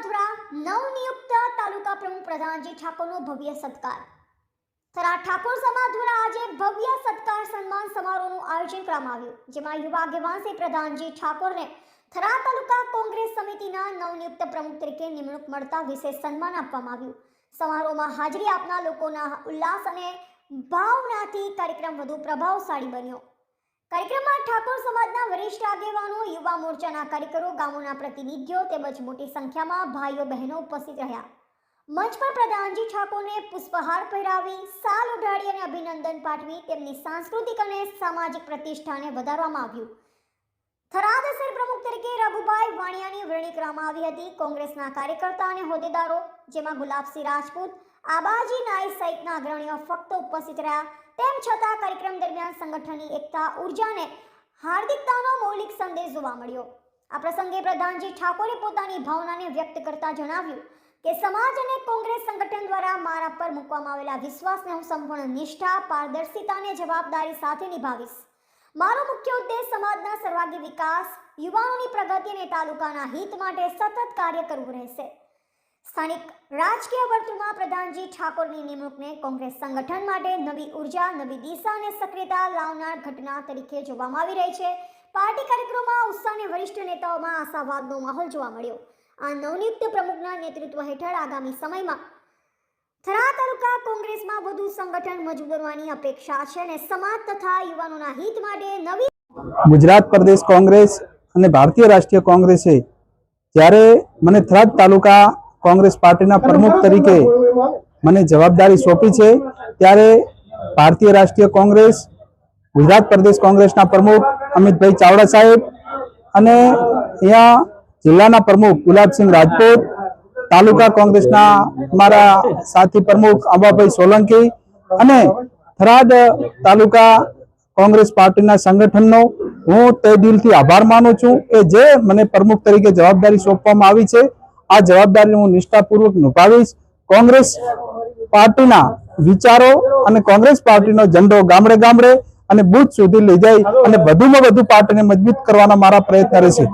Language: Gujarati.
સમાધુરા નવનિયુક્ત તાલુકા પ્રમુખ પ્રધાનજી ઠાકોરનો ભવ્ય સત્કાર. થરા ઠાકોર સમાજ દ્વારા આજે ભવ્ય સત્કાર સન્માન સમારોહનું આયોજન કરવામાં આવ્યું, જેમાં યુવા આગેવાન શ્રી પ્રધાનજી ઠાકોરને થરા તાલુકા કોંગ્રેસ સમિતિના નવનિયુક્ત પ્રમુખ તરીકે નિમણૂક મળતા વિશેષ સન્માન આપવામાં આવ્યું. સમારોહમાં હાજરી આપનાર લોકોના ઉલ્લાસ અને ભાવનાથી કાર્યક્રમ વધુ પ્રભાવશાળી બન્યો. કાર્યક્રમમાં ઠાકોર સમાજના વરિષ્ઠ આગેવાનો, યુવા મોરચાના કાર્યકરો, ગામોના પ્રતિનિધિઓ તેમજ મોટી સંખ્યામાં ભાઈઓ બહેનો ઉપસ્થિત રહ્યા. મંચ પર પ્રધાનજી ઠાકોરને પુષ્પહાર પહેરાવી, સાલ ઉઢાડી અને અભિનંદન પાઠવી તેમની સાંસ્કૃતિક અને સામાજિક પ્રતિષ્ઠાને વધારવામાં આવ્યું. તરીકે રઘુભાઈ વાણિયાની વરણી કરવામાં આવી હતી. કોંગ્રેસના કાર્યકર્તા અને હોદ્દેદારો, જેમાં ગુલાબસિંહ રાજપૂત, આબાજી નાઈ સહિતના અગ્રણીઓ ફક્ત ઉપસ્થિત રહ્યા. તેમ છતાં કાર્યક્રમ દરમિયાન સંગઠનની એકતા ઉર્જાને હાર્દિકતાનો મૌલિક સંદેશ જોવા મળ્યો. આ પ્રસંગે પ્રધાનજી ઠાકોરે પોતાની ભાવનાને વ્યક્ત કરતા જણાવ્યું કે, સમાજ અને કોંગ્રેસ સંગઠન દ્વારા મારા પર મૂકવામાં આવેલા વિશ્વાસને હું સંપૂર્ણ નિષ્ઠા, પારદર્શિતા અને જવાબદારી સાથે નિભાવીશ. સમાજના સર્વાંગી વિકાસ, યુવાઓની પ્રગતિ અને તાલુકાના હિત માટે સતત કાર્ય કરવું રહેશે. સ્થાનિક રાજકીય વર્તુળમાં પ્રધાનજી ઠાકોરની નિમણૂકને કોંગ્રેસ સંગઠન માટે નવી ઊર્જા, નવી દિશા અને સક્રિયતા લાવનાર ઘટના તરીકે જોવામાં આવી રહી છે. પાર્ટી કાર્યક્રમમાં ઉત્સાહ વરિષ્ઠ નેતાઓમાં આશાવાદનો માહોલ જોવા મળ્યો. આ નવનિયુક્ત પ્રમુખના નેતૃત્વ હેઠળ આગામી સમયમાં થરા તાલુકા કોંગ્રેસમાં વધુ સંગઠન મજબૂત બનવાની અપેક્ષા છે અને સમાજ તથા યુવાનોના હિત માટે નવી ગુજરાત પ્રદેશ કોંગ્રેસ અને ભારતીય રાષ્ટ્રીય કોંગ્રેસે જ્યારે મને થરાદ તાલુકા કોંગ્રેસ પાર્ટીના પ્રમુખ તરીકે મને જવાબદારી સોંપી છે, ત્યારે ભારતીય રાષ્ટ્રીય કોંગ્રેસ, ગુજરાત પ્રદેશ કોંગ્રેસના પ્રમુખ અમિતભાઈ ચાવડા સાહેબ અને અહીંયા જિલ્લાના પ્રમુખ ગુલાબસિંહ રાજપૂત, તાલુકા કોંગ્રેસના અમારા સાથી પ્રમુખ અંબાભાઈ સોલંકી અને થરાદ તાલુકા કોંગ્રેસ પાર્ટીના સંગઠનનો હું તે દિલથી આભાર માનું છું કે જે મને પ્રમુખ તરીકે જવાબદારી સોંપવામાં આવી છે, આ જવાબદારી હું નિષ્ઠાપૂર્વક નિભાવીશ. કોંગ્રેસ પાર્ટીના વિચારો અને કોંગ્રેસ પાર્ટીનો ઝંડો ગામડે ગામડે અને બુથ સુધી લઈ જાય અને વધુમાં વધુ પાર્ટીને મજબૂત કરવાના મારા પ્રયત્ન રહેશે.